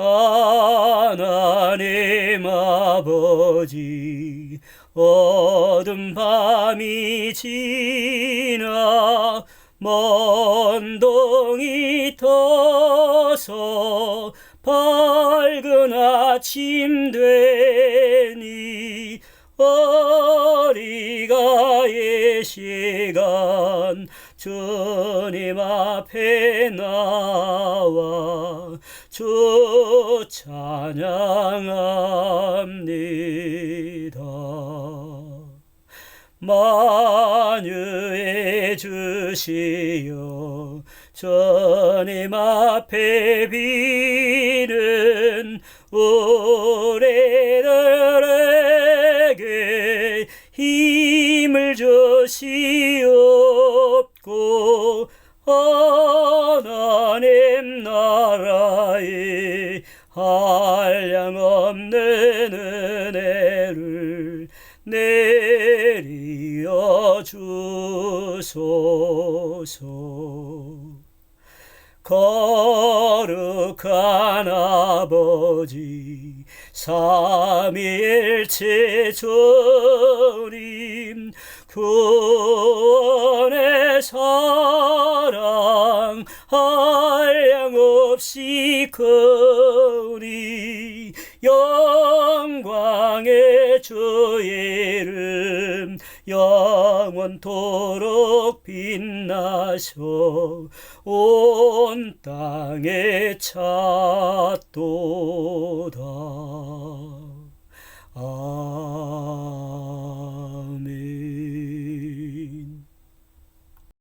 하나님 아버지 어둠 밤이 지나 먼 동이 터서 밝은 아침 되니 어리가의 시간 주님 앞에 나와 주 찬양합니다. 만유의 주시여 주님 앞에 비는 우 주시옵고 하나님 나라에 한량없는 은혜를 내리어 주소서 거룩한 아버지 삼위일체 주님 구원의 사랑 한량 없이 크리 영광의 주의 영원토록 빛나셔 온 땅에 찾도다.